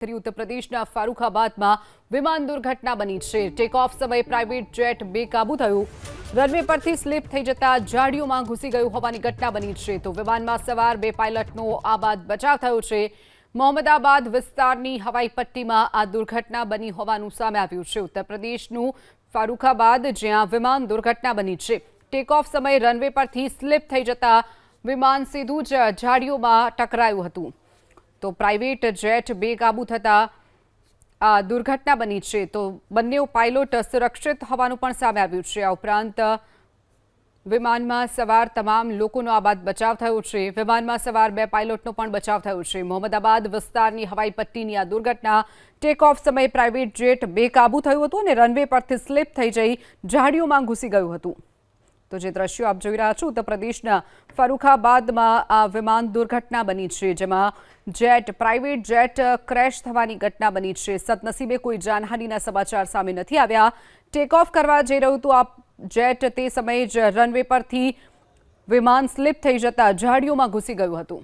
કરી ઉત્તર પ્રદેશના ફારુખાબાદમાં વિમાન દુર્ઘટના બની છે. ટેક ઓફ સમયે પ્રાઇવેટ જેટ બેકાબુ થયું. રનવે પરથી સ્લીપ થઈ જતા ઝાડીઓમાં ઘૂસી ગયું હોવાની ઘટના બની છે. તો વિમાનમાં સવાર બે પાયલટનો આ બાદ બચાવ થયો છે. મોહમ્મદાબાદ વિસ્તારની હવાઈ પટ્ટીમાં આ દુર્ઘટના બની હોવાનું સામે આવ્યું છે. ઉત્તર પ્રદેશનું ફારુખાબાદ જ્યાં વિમાન દુર્ઘટના બની છે. ટેક ઓફ સમયે રનવે પરથી સ્લીપ થઈ જતા વિમાન સીધું જ ઝાડીઓમાં ટકરાયું હતું. તો પ્રાઇવેટ જેટ બેકાબુ થતા આ દુર્ઘટના બની છે. તો બંને પાયલોટ સુરક્ષિત હોવાનું પણ સામે આવ્યું છે. આ ઉપરાંત વિમાનમાં સવાર તમામ લોકોનો આ બાદ બચાવ થયો છે. વિમાનમાં સવાર બે પાયલોટનો પણ બચાવ થયો છે. મોહમ્મદાબાદ વિસ્તારની હવાઈ પટ્ટીની આ દુર્ઘટના ટેક ઓફ સમયે પ્રાઇવેટ જેટ બેકાબુ થયું હતું અને રનવે પરથી સ્લીપ થઈ જઈ ઝાડીઓમાં ઘૂસી ગયું હતું. તો જે દ્રશ્યો આપ જોઈ રહ્યા છો ઉત્તર પ્રદેશના ફરુખાબાદમાં આ વિમાન દુર્ઘટના બની છે, જેમાં જેટ, પ્રાઇવેટ જેટ ક્રેશ થવાની ઘટના બની છે. સદનસીબે કોઈ જાનહાનિના સમાચાર સામે નથી આવ્યા. ટેક ઓફ કરવા જઈ રહ્યું હતું આ જેટ, તે સમયે જ રનવે પરથી વિમાન સ્લીપ થઈ જતા ઝાડીઓમાં ઘૂસી ગયું હતું.